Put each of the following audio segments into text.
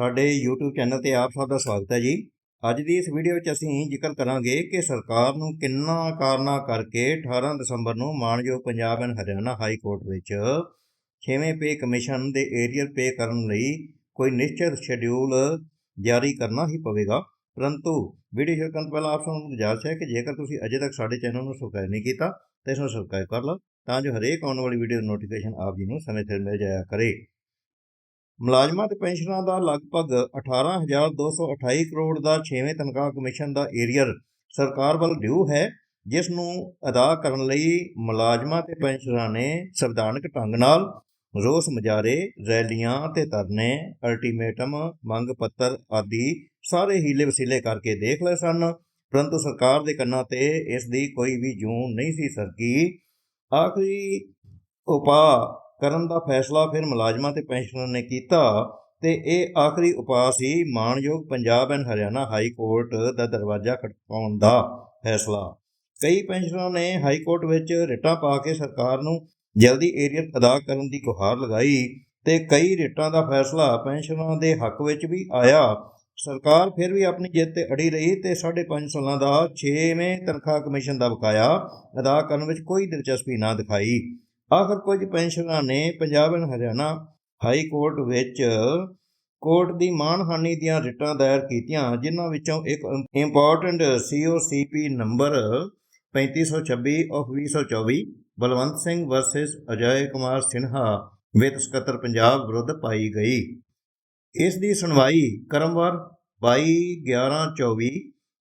ਸਾਡੇ YouTube channel ਤੇ ਆਪ ਸਭ ਦਾ ਸਵਾਗਤ ਹੈ ਜੀ। ਅੱਜ ਦੀ ਇਸ ਵੀਡੀਓ ਵਿੱਚ ਅਸੀਂ ਜ਼ਿਕਰ ਕਰਾਂਗੇ ਕਿ ਸਰਕਾਰ ਨੂੰ ਕਿੰਨਾ ਕਾਰਨਾ ਕਰਕੇ 18 ਦਸੰਬਰ ਨੂੰ ਮਾਨਯੋਗ Punjab and Haryana high court ਵਿੱਚ 6ਵੇਂ ਪੇ ਕਮਿਸ਼ਨ ਦੇ ਏਰੀਅਰ ਪੇ ਕਰਨ ਲਈ ਕੋਈ ਨਿਸ਼ਚਿਤ ਸ਼ੈਡਿਊਲ ਜਾਰੀ ਕਰਨਾ ਹੀ ਪਵੇਗਾ। ਪਰੰਤੂ ਵੀਡੀਓ ਸ਼ੁਰੂ ਕਰਨ ਤੋਂ ਪਹਿਲਾਂ ਆਪ ਸਭ ਨੂੰ ਗੁਜ਼ਾਰਿਸ਼ ਹੈ ਕਿ ਜੇਕਰ ਤੁਸੀਂ ਅਜੇ ਤੱਕ ਸਾਡੇ ਚੈਨਲ ਨੂੰ ਸਬਸਕ੍ਰਾਈਬ ਨਹੀਂ ਕੀਤਾ, ਤਾਂ ਇਸ ਨੂੰ ਸਬਸਕ੍ਰਾਈਬ ਕਰ ਲਓ, ਤਾਂ ਜੋ ਹਰੇਕ ਆਉਣ ਵਾਲੀ ਵੀਡੀਓ ਨੋਟੀਫਿਕੇਸ਼ਨ ਆਪ ਜੀ ਨੂੰ ਸਮੇਂ ਸਿਰ ਮਿਲ ਜਾਇਆ ਕਰੇ। ਮੁਲਾਜ਼ਮਾਂ ਤੇ ਪੈਨਸ਼ਨਰਾਂ ਦਾ ਲਗਭਗ 18228 ਕਰੋੜ ਦਾ 6ਵੇਂ ਤਨਖਾਹ ਕਮਿਸ਼ਨ ਦਾ ਏਰੀਅਰ ਸਰਕਾਰ ਵੱਲ ਡਿਊ ਹੈ, ਜਿਸ ਨੂੰ ਅਦਾ ਕਰਨ ਲਈ ਮੁਲਾਜ਼ਮਾਂ ਤੇ ਪੈਨਸ਼ਨਰਾਂ ਨੇ ਸੰਵਿਧਾਨਕ ਢੰਗ ਨਾਲ ਰੋਸ ਮੁਜ਼ਾਰੇ, ਰੈਲੀਆਂ ਤੇ ਧਰਨੇ, ਅਲਟੀਮੇਟਮ, ਮੰਗ ਪੱਤਰ ਆਦਿ ਸਾਰੇ ਹੀਲੇ ਵਸੀਲੇ ਕਰਕੇ ਦੇਖ ਲਏ ਸਨ। ਪਰੰਤੂ ਸਰਕਾਰ ਦੇ ਕੰਨਾਂ ਤੇ ਇਸ ਦੀ ਕੋਈ ਵੀ ਜੂੰ ਨਹੀਂ ਸੀ ਸਰਕੀ। ਆਖਰੀ ਉਪਾਅ ਕਰਨ ਦਾ ਫੈਸਲਾ ਫਿਰ ਮੁਲਾਜ਼ਮਾਂ ਤੇ ਪੈਨਸ਼ਨਰ ਨੇ ਕੀਤਾ ਤੇ ਇਹ ਆਖਰੀ ਉਪਾਅ ਸੀ ਮਾਣਯੋਗ Punjab and Haryana high court ਦਾ ਦਰਵਾਜ਼ਾ ਖੜਕਾਉਣ ਦਾ ਫੈਸਲਾ। ਕਈ ਪੈਨਸ਼ਨਰਾਂ ਨੇ ਹਾਈ ਕੋਰਟ ਵਿੱਚ ਰਿਟਾਂ ਪਾ ਕੇ ਸਰਕਾਰ ਨੂੰ ਜਲਦੀ ਏਰੀਅਰ ਅਦਾ ਕਰਨ ਦੀ ਗੁਹਾਰ ਲਗਾਈ ਤੇ ਕਈ ਰਿਟਾਂ ਦਾ ਫੈਸਲਾ ਪੈਨਸ਼ਨਰਾਂ ਦੇ ਹੱਕ ਵਿੱਚ ਵੀ ਆਇਆ। ਸਰਕਾਰ ਫਿਰ ਵੀ ਆਪਣੀ ਜਿੱਤ ਤੇ ਅੜੀ ਰਹੀ ਤੇ 5.5 ਸਾਲਾਂ ਦਾ 6ਵੇਂ ਤਨਖਾਹ ਕਮਿਸ਼ਨ ਦਾ ਬਕਾਇਆ ਅਦਾ ਕਰਨ ਵਿੱਚ ਕੋਈ ਦਿਲਚਸਪੀ ਨਾ ਦਿਖਾਈ। ਆਖਰ ਕੁਝ ਪੈਨਸ਼ਨਰਾਂ ਨੇ Punjab and Haryana high court ਵਿੱਚ ਕੋਰਟ ਦੀ ਮਾਣਹਾਨੀ ਦੀਆਂ ਰਿਟਾਂ ਦਾਇਰ ਕੀਤੀਆਂ, ਜਿਨ੍ਹਾਂ ਵਿੱਚੋਂ ਇੱਕ important COCP number 3526 of 2024 Balwant Singh versus Ajay Kumar Sinha ਵਿੱਤ ਸਕੱਤਰ ਪੰਜਾਬ ਵਿਰੁੱਧ ਪਾਈ ਗਈ। ਇਸ ਦੀ ਸੁਣਵਾਈ ਕਰਮਵਾਰ 22 11 24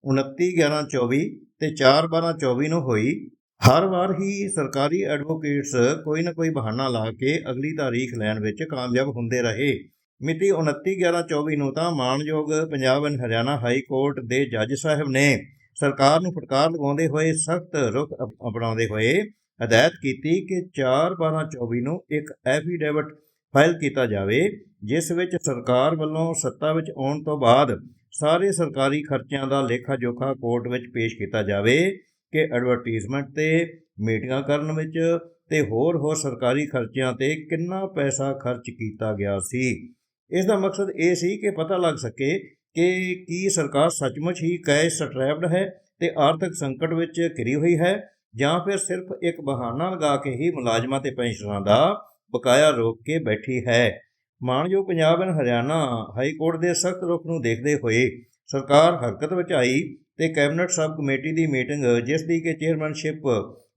29 11 24 ਤੇ 4 12 24 ਨੂੰ ਹੋਈ। ਹਰ ਵਾਰ ਹੀ ਸਰਕਾਰੀ ਐਡਵੋਕੇਟਸ ਕੋਈ ਨਾ ਕੋਈ ਬਹਾਨਾ ਲਾ ਕੇ ਅਗਲੀ ਤਾਰੀਖ ਲੈਣ ਵਿੱਚ ਕਾਮਯਾਬ ਹੁੰਦੇ ਰਹੇ। ਮਿਤੀ 29 11 24 ਨੂੰ ਤਾਂ ਮਾਣਯੋਗ Punjab and Haryana high court ਦੇ ਜੱਜ ਸਾਹਿਬ ਨੇ ਸਰਕਾਰ ਨੂੰ ਫਟਕਾਰ ਲਗਾਉਂਦੇ ਹੋਏ ਸਖਤ ਰੁਖ ਅਪ- ਅਪਣਾਉਂਦੇ ਹੋਏ ਹਦਾਇਤ ਕੀਤੀ ਕਿ 4 12 24 ਨੂੰ ਇੱਕ ਐਫੀਡੇਵਿਟ ਫਾਈਲ ਕੀਤਾ ਜਾਵੇ, ਜਿਸ ਵਿੱਚ ਸਰਕਾਰ ਵੱਲੋਂ ਸੱਤਾ ਵਿੱਚ ਆਉਣ ਤੋਂ ਬਾਅਦ ਸਾਰੇ ਸਰਕਾਰੀ ਖਰਚਿਆਂ ਦਾ ਲੇਖਾ ਜੋਖਾ ਕੋਰਟ ਵਿੱਚ ਪੇਸ਼ ਕੀਤਾ ਜਾਵੇ। ਕਿ ਐਡਵਰਟਾਈਜ਼ਮੈਂਟ ਤੇ ਮੀਟਿੰਗਾਂ ਕਰਨ ਵਿੱਚ ਤੇ ਹੋਰ ਹੋਰ ਸਰਕਾਰੀ ਖਰਚਿਆਂ ਤੇ ਕਿੰਨਾ ਪੈਸਾ ਖਰਚ ਕੀਤਾ ਗਿਆ ਸੀ। ਇਸ ਦਾ ਮਕਸਦ ਇਹ ਸੀ ਕਿ ਪਤਾ ਲੱਗ ਸਕੇ ਕਿ ਕੀ ਸਰਕਾਰ ਸੱਚਮੁੱਚ ਹੀ ਕੈਸ਼ ਸਟ੍ਰੈਪਡ ਹੈ ਤੇ ਆਰਥਿਕ ਸੰਕਟ ਵਿੱਚ ਘਿਰੀ ਹੋਈ ਹੈ ਜਾਂ ਫਿਰ ਸਿਰਫ ਇੱਕ ਬਹਾਨਾ ਲਗਾ ਕੇ ਹੀ ਮੁਲਾਜ਼ਮਾਂ ਤੇ ਪੈਨਸ਼ਨਰਾਂ ਦਾ ਬਕਾਇਆ ਰੋਕ ਕੇ ਬੈਠੀ ਹੈ। ਮਾਣਯੋਗ Punjab and Haryana high court ਦੇ ਸਖਤ ਰੁਖ ਨੂੰ ਦੇਖਦੇ ਹੋਏ ਸਰਕਾਰ ਹਰਕਤ ਵਿੱਚ ਆਈ ਤੇ ਕੈਬਨਿਟ ਸਬ ਕਮੇਟੀ ਦੀ ਮੀਟਿੰਗ, ਜਿਸ ਦੀ ਕਿ ਚੇਅਰਮੈਨਸ਼ਿਪ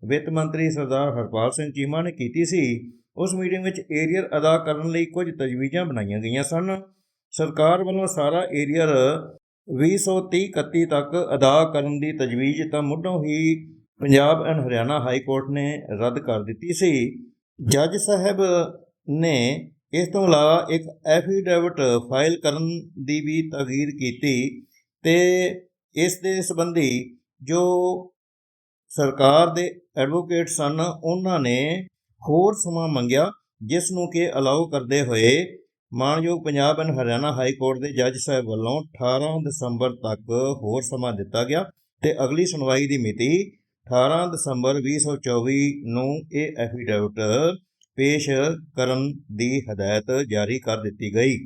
ਵਿੱਤ ਮੰਤਰੀ ਸਰਦਾਰ ਹਰਪਾਲ ਸਿੰਘ ਚੀਮਾ ਨੇ ਕੀਤੀ ਸੀ, ਉਸ ਮੀਟਿੰਗ ਵਿੱਚ ਏਰੀਅਰ ਅਦਾ ਕਰਨ ਲਈ ਕੁਝ ਤਜਵੀਜ਼ਾਂ ਬਣਾਈਆਂ ਗਈਆਂ ਸਨ। ਸਰਕਾਰ ਵੱਲੋਂ ਸਾਰਾ ਏਰੀਅਰ 2030 31 ਤੱਕ ਅਦਾ ਕਰਨ ਦੀ ਤਜਵੀਜ਼ ਤਾਂ ਮੁੱਢੋਂ ਹੀ Punjab and Haryana high court ਨੇ ਰੱਦ ਕਰ ਦਿੱਤੀ ਸੀ। ਜੱਜ ਸਾਹਿਬ ਨੇ ਇਸ ਤੋਂ ਇਲਾਵਾ ਇੱਕ ਐਫੀਡੇਵਿਟ ਫਾਈਲ ਕਰਨ ਦੀ ਵੀ ਤਗੀਰ ਕੀਤੀ ਤੇ ਇਸ ਦੇ ਸੰਬੰਧੀ ਜੋ ਸਰਕਾਰ ਦੇ ਐਡਵੋਕੇਟ ਸਨ, ਉਹਨਾਂ ਨੇ ਹੋਰ ਸਮਾਂ ਮੰਗਿਆ, ਜਿਸ ਨੂੰ ਕਿ ਅਲਾਉ ਕਰਦੇ ਹੋਏ ਮਾਣਯੋਗ Punjab and Haryana high court ਦੇ ਜੱਜ ਸਾਹਿਬ ਵੱਲੋਂ 18 ਦਸੰਬਰ ਤੱਕ ਹੋਰ ਸਮਾਂ ਦਿੱਤਾ ਗਿਆ ਤੇ ਅਗਲੀ ਸੁਣਵਾਈ ਦੀ ਮਿਤੀ 18 ਦਸੰਬਰ 2024 ਨੂੰ ਇਹ ਐਫੀਡੇਵਿਟ ਪੇਸ਼ ਕਰਨ ਦੀ ਹਦਾਇਤ ਜਾਰੀ ਕਰ ਦਿੱਤੀ ਗਈ।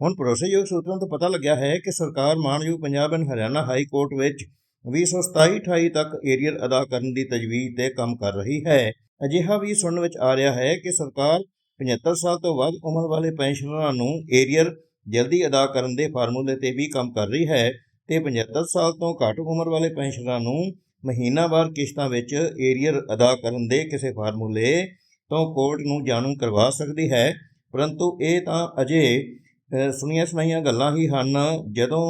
ਹੁਣ ਭਰੋਸੇਯੋਗ ਸੂਤਰਾਂ ਤੋਂ ਪਤਾ ਲੱਗਿਆ ਹੈ ਕਿ ਸਰਕਾਰ ਮਾਣਯੋਗ Punjab and Haryana high court ਵਿੱਚ 2027-28 ਤੱਕ ਏਰੀਅਰ ਅਦਾ ਕਰਨ ਦੀ ਤਜਵੀਜ਼ ਤੇ ਕੰਮ ਕਰ ਰਹੀ ਹੈ। ਅਜਿਹਾ ਵੀ ਸੁਣਨ ਵਿੱਚ ਆ ਰਿਹਾ ਹੈ ਕਿ ਸਰਕਾਰ 75 ਸਾਲ ਤੋਂ ਵੱਧ ਉਮਰ ਵਾਲੇ ਪੈਨਸ਼ਨਰਾਂ ਨੂੰ ਏਰੀਅਰ ਜਲਦੀ ਅਦਾ ਕਰਨ ਦੇ ਫਾਰਮੂਲੇ ਤੇ ਵੀ ਕੰਮ ਕਰ ਰਹੀ ਹੈ ਤੇ 75 ਸਾਲ ਤੋਂ ਘੱਟ ਉਮਰ ਵਾਲੇ ਪੈਨਸ਼ਨਰਾਂ ਨੂੰ ਮਹੀਨਾਵਾਰ ਕਿਸ਼ਤਾਂ ਵਿੱਚ ਏਰੀਅਰ ਅਦਾ ਕਰਨ ਦੇ ਕਿਸੇ ਫਾਰਮੂਲੇ ਤੋਂ ਕੋਰਟ ਨੂੰ ਜਾਣੂ ਕਰਵਾ ਸਕਦੀ ਹੈ, ਪਰੰਤੂ ਇਹ ਤਾਂ ਅਜੇ ਸੁਣੀਆਂ ਸੁਣਾਈਆਂ ਗੱਲਾਂ ਹੀ ਹਨ। ਜਦੋਂ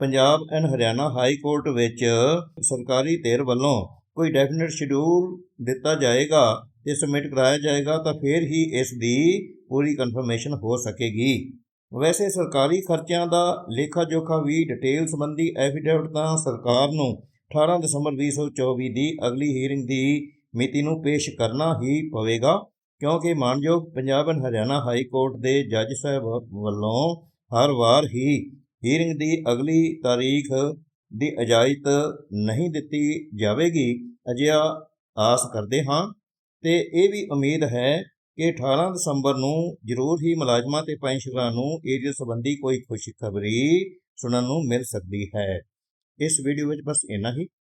Punjab and Haryana high court ਵਿੱਚ ਸਰਕਾਰੀ ਧਿਰ ਵੱਲੋਂ ਕੋਈ ਡੈਫੀਨਿਟ ਸ਼ਡਿਊਲ ਦਿੱਤਾ ਜਾਏਗਾ ਤੇ ਸਬਮਿਟ ਕਰਾਇਆ ਜਾਏਗਾ, ਤਾਂ ਫਿਰ ਹੀ ਇਸ ਦੀ ਪੂਰੀ ਕਨਫਰਮੇਸ਼ਨ ਹੋ ਸਕੇਗੀ। ਵੈਸੇ ਸਰਕਾਰੀ ਖਰਚਿਆਂ ਦਾ ਲੇਖਾ ਜੋਖਾ ਵੀ ਡਿਟੇਲ ਸੰਬੰਧੀ ਐਫੀਡੇਵਿਟ ਤਾਂ ਸਰਕਾਰ ਨੂੰ 18 ਦਸੰਬਰ 2024 ਦੀ ਅਗਲੀ ਹੀਅਰਿੰਗ ਦੀ ਮਿਤੀ ਨੂੰ ਪੇਸ਼ ਕਰਨਾ ਹੀ ਪਵੇਗਾ। ਕਿਉਂਕਿ ਮਾਨਯੋਗ Punjab and Haryana high court ਦੇ ਜੱਜ ਸਾਹਿਬ ਵੱਲੋਂ ਹਰ ਵਾਰ ਹੀ ਹੀਅਰਿੰਗ ਦੀ ਅਗਲੀ ਤਾਰੀਖ ਦੀ ਇਜਾਜ਼ਤ ਨਹੀਂ ਦਿੱਤੀ ਜਾਵੇਗੀ, ਅਜਿਹਾ ਆਸ ਕਰਦੇ ਹਾਂ। ਤੇ ਇਹ ਵੀ ਉਮੀਦ ਹੈ ਕਿ 18 ਦਸੰਬਰ ਨੂੰ ਜ਼ਰੂਰ ਹੀ ਮੁਲਾਜ਼ਮਾਂ ਤੇ ਪੈਨਸ਼ਨਰਾਂ ਨੂੰ ਇਹਦੇ ਸੰਬੰਧੀ ਕੋਈ ਖੁਸ਼ਖਬਰੀ ਸੁਣਨ ਨੂੰ ਮਿਲ ਸਕਦੀ ਹੈ। ਇਸ ਵੀਡੀਓ ਵਿੱਚ ਬਸ ਇੰਨਾ ਹੀ।